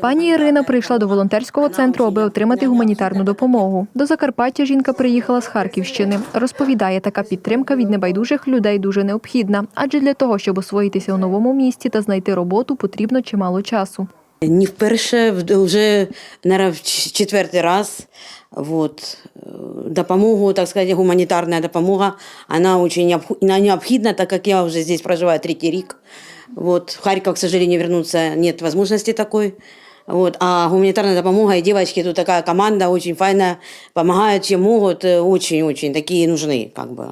Пані Ірина прийшла до волонтерського центру, аби отримати гуманітарну допомогу. До Закарпаття жінка приїхала з Харківщини. Розповідає, така підтримка від небайдужих людей дуже необхідна, адже для того, щоб освоїтися у новому місті та знайти роботу, потрібно чимало часу. Не вперше, вже наразі четвертий раз. Вот Э, Допомогу, так сказать, гуманітарна допомога, она очень необх- она необходима, так как я уже здесь проживаю третий рік. Вот. В Харьков, к сожалению, вернуться нет возможности такой. Вот. А гуманитарная допомога и девочки, тут такая команда очень файная, помогают, чем могут, э, очень-очень, такие нужны, как бы.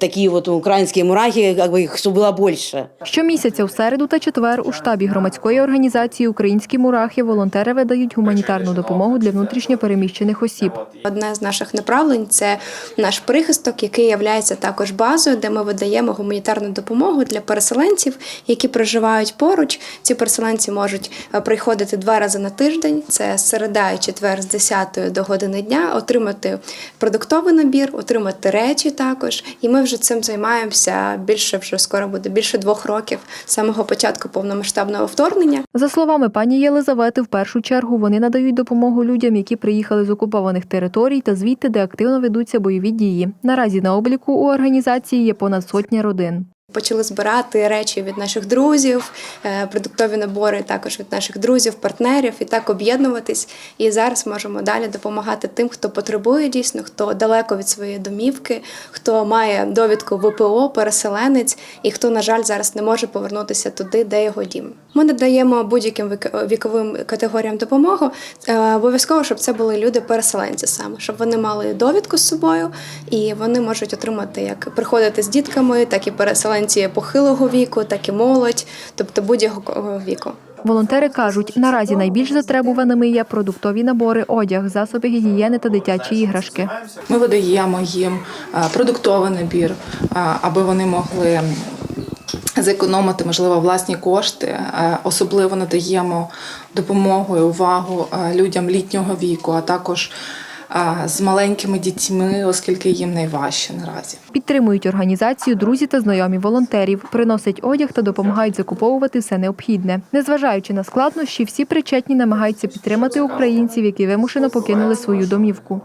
Такие вот украинские мурахи, как бы их чтобы было больше. Щомісяця в середу та четвер у штабі громадської організації Українські мурахи волонтери видають гуманітарну допомогу для внутрішньо переміщених осіб. Одне з наших направлень це наш прихисток, який є також базою, де ми видаємо гуманітарну допомогу для переселенців, які проживають поруч. Ці переселенці можуть е, приходити два рази на тиждень. Це середа і четвер з 10 до години дня, отримати продуктовий набір, отримати речі також. І ми вже цим займаємося більше вже скоро буде більше двох років з самого початку повномасштабного вторгнення. За словами пані Єлизавети, в першу чергу вони надають допомогу людям, які приїхали з окупованих територій та звідти, де активно ведуться бойові дії. Наразі на обліку у організації є понад сотня родин. Почали збирати речі від наших друзів, е, продуктові набори також від наших друзів, партнерів, і так об'єднуватись. І зараз можемо далі допомагати тим, хто потребує дійсно, хто далеко від своєї домівки, хто має довідку ВПО, переселенець, і хто, на жаль, зараз не може повернутися туди, де його дім. Ми надаємо будь-яким вік- віковим категоріям допомогу. Е, Обов'язково, щоб це були люди-переселенці саме, щоб вони мали довідку з собою, і вони можуть отримати як приходити з дітками, так і переселенці похилого віку, так і молодь, тобто будь-якого віку. Волонтери кажуть, наразі найбільш затребуваними є продуктові набори, одяг, засоби гігієни та дитячі іграшки. Ми видаємо їм е, продуктовий набір, е, аби вони могли зекономити, можливо, власні кошти. Е, Особливо надаємо допомогу і увагу людям літнього віку, а також з маленькими дітьми, оскільки їм найважче наразі. Підтримують організацію друзі та знайомі волонтерів, приносять одяг та допомагають закуповувати все необхідне. Незважаючи на складнощі, всі причетні намагаються підтримати українців, які вимушено покинули свою домівку.